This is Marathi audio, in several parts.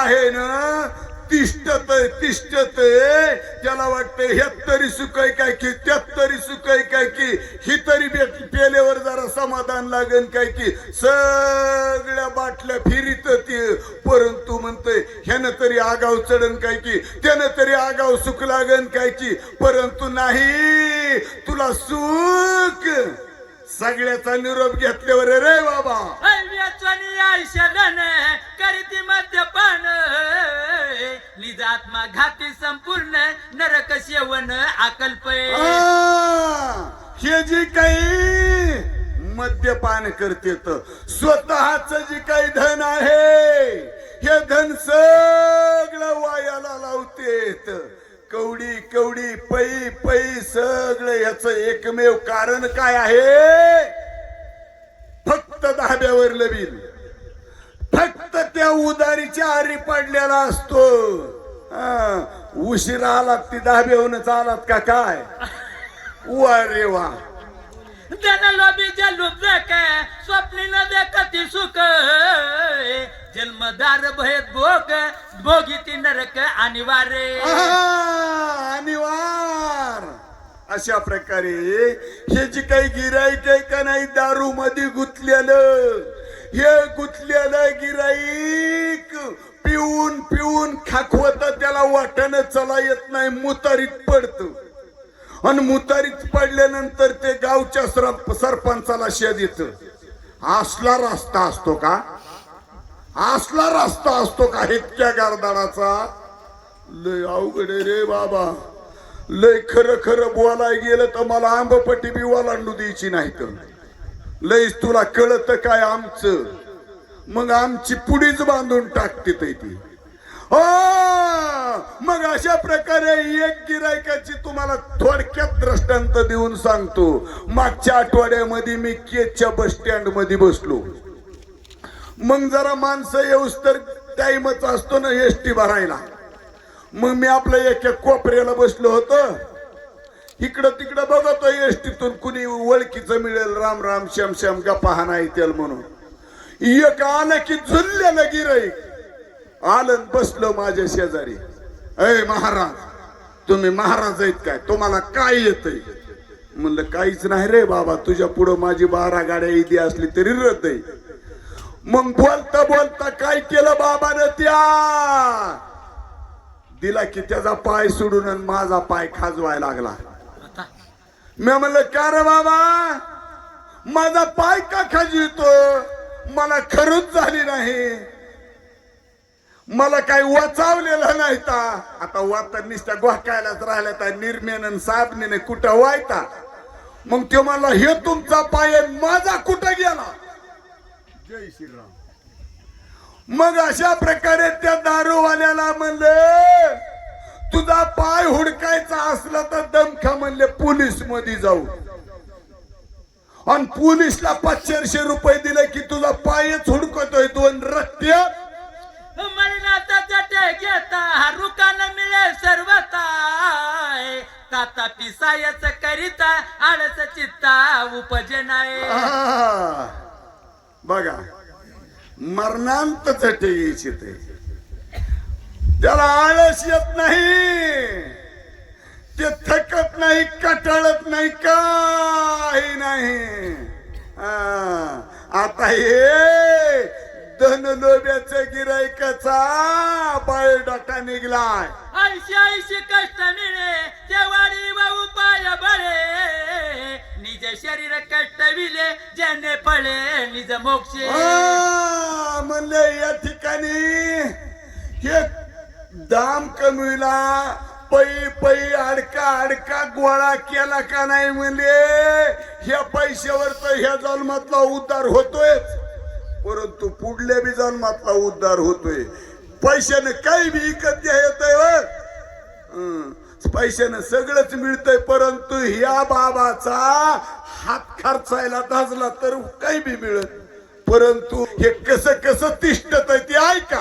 आहे ना तिष्ठत तिष्ठत त्याला वाटतं ह्यात तरी सुखय काय की त्यात तरी सुखय काय की ही तरी भेट पेल्यावर जरा समाधान लागन काय की. सगळ्या बाटल्या फिरीत परंतु म्हणतंय ह्यानं तरी आगाव चढन काय की त्यानं तरी आगाव सुख लागन काय की. परंतु नाही तुला सुख सगळ्याचा निरोप घेतल्यावर रे बाबा. करती मद्यपान. लिजात्मा घाती संपूर्ण नरक सेवन आकल्प हे जे काही मद्यपान करते स्वतःच जे काही धन आहे हे धन सगळं वायाला लावतेत. कवडी कवडी पै पै सगळं याच एकमेव कारण काय आहे? फक्त धाब्यावर लवील त्या उदारीच्या आरी पडलेला असतो. उशिरा आलात ती धाब्याहूनच आलात का काय? रे वा. जन लोभी जलुप देख स्वप्नी न देखती सुख. जन्मदार भयत भोग भोगिती नरक अनिवार्य. अनिवार. अशा प्रकारे हे जे काही गिराईक आहे का नाही दारू मध्ये गुंतलेलं. हे गुंतलेलं गिराईक पिऊन पिऊन खाकवत त्याला वाटणं चला येत नाही मुतारीत पडत. आणि मुतारीत पडल्यानंतर ते गावच्या सरप सरपंचाला शेद येत असला रस्ता असतो का? असला रस्ता असतो का इतक्या गारदाडाचा लय अवघड आहे रे बाबा. लय खरं खरं बोलाय गेलं तर मला आंबपट्टी बी ओलांडू द्यायची नाही तर लयच तुला कळत काय आमचं? मग आमची पुढीच बांधून टाकते ते ती. ओ मग अशा प्रकारे एक गिरायकाची तुम्हाला थोडक्यात दृष्टांत देऊन सांगतो. मागच्या आठवड्यामध्ये मी केचच्या बस स्टँडमध्ये बसलो. मग जरा माणसं येऊस तर टाइमच असतो ना एस टी भरायला. मग मी आपल्या एका कोपऱ्याला बसलो होतं. इकडं तिकडं बघतो एस टीतून कुणी ओळखीचं मिळेल. राम राम श्याम श्याम गप्पा हा नाही त्याल म्हणून. एक आलं की झुललेलं गिराईक आलं बसलं माझ्या शेजारी. अय महाराज तुम्ही महाराज आहेत काय? तुम्हाला काय येतय? म्हणलं काहीच नाही रे बाबा तुझ्या पुढं माझी बारा गाड्या इथे असली तरी रद्द आहे. मग बोलता बोलता काय केलं बाबानं त्या? दिला की त्याचा पाय सोडून आणि माझा पाय खाजवायला लागला. मी म्हणलं का रे बाबा? माझा पाय का खाजवितो मला खरंच झाली नाही. मला काही वाचावलेलं नाही ता. आता वाता निष्ठा गोहकायलाच राहिल्या त्या निर्मेन साबणीने कुठं व्हायता मग तो मला हे तुमचा पाय माझा कुठं गेला? जय श्रीराम. मग अशा प्रकारे त्या दारूवाल्याला म्हणलं तुझा पाय हुडकायचा असला तर म्हणले पोलीसमध्ये जाऊ. आणि पोलीसला पाचशे रुपये दिले की तुझा पायच हुडकतोय दोन रक्त्य मरणाचा घेता रुकान मिळे सर्वता. ताता पिसायच करिता आळस चित्ता उपजे नाही बघा मरणांत चटे यायचे ते त्याला आळस येत नाही. ते थकत नाही कटाळत नाही काही नाही. आता हे धन लोब्याच्या गिरायकाचा बायोडाटा निघलाय. ऐशी ऐशी कष्ट मिळे तेवाडी व उपाय बळे. निज शरीर कष्ट विले ज्याने पळे निज मोक्षे. आ, म्हणले या ठिकाणी हे दाम कमीला पै पै अडका अडका गोळा केला का नाही म्हणले ह्या पैशावर तर ह्या जन्मातला उद्धार होतोयच परंतु पुढल्या बी जन्मातला उद्धार होतोय. पैशाने काही बी विकत घ्या पैशानं सगळंच मिळतंय परंतु ह्या बाबाचा हात खर्चायला दाजला तर काही बी मिळत परंतु हे कसं कसं तिष्ठत ते ऐका.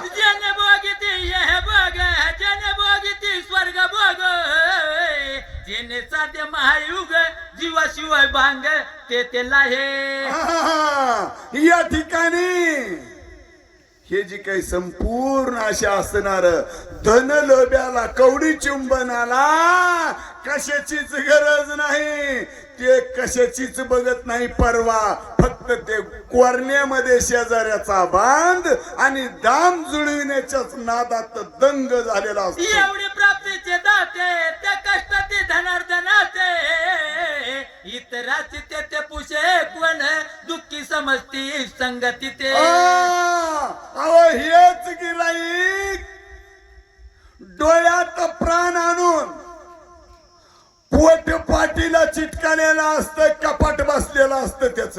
जीवाशिवाय भांग ते आहा, या ठिकाणी. हे जी काही संपूर्ण असे असणार धन लोभ्याला कवडी चुंबनाला कशाचीच गरज नाही. ते कशाचीच बघत नाही परवा. फक्त ते कोरण्यामध्ये शेजाऱ्याचा बांध आणि दाम जुळविण्याच्याच नादात दंग झालेला असतो. एवढे प्राप्तीचे दाते त्या कष्टाचे धनार्दनाचे इतराचे ते ते पुषे कोण दुःखी समजती संगती ते. अहो हेच गिराईक. डोळ्यात प्राण आणून पोट पाटीला चिटकालेलं असत कपाट बसलेलं असतं त्याच.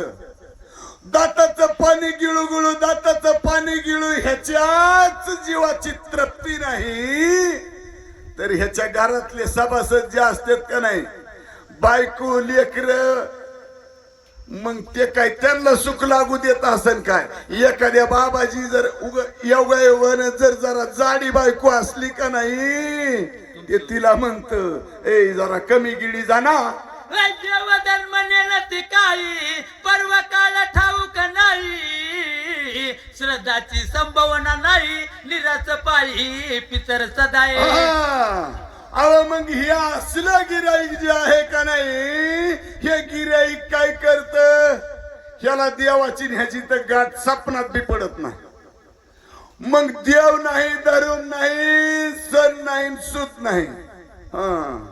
दाताचं पाणी गिळू गिळू दाताचं पाणी गिळू ह्याच्याच जीवाची तृप्ती नाही. तर ह्याच्या घरातले सभासद जे असतात का नाही बायको लेकर मग ते काय त्यांना सुख लागू देत असन काय? एखाद्या बाबाजी जर उग एवढं जर जरा जाडी बायको असली का नाही ते तिला म्हणत ए जरा कमी गिडी जाना राज्यवदन म्हणेल ती काही पर्व काळ ठाऊक नाही? श्रद्धाची संभावना नाही निराच पायी पितर सदाय. अहो मग हे असलं गिराईक जे आहे का नाही? हे गिराईक काय करत? ह्याला देवाची ह्याची तर गाठ सपनात बी पडत नाही. मग देव नाही धरून नाही सण नाही सुत नाही. हा.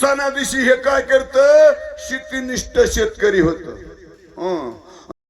सणादिशी हे काय करत? शेतीनिष्ठ शेतकरी होत.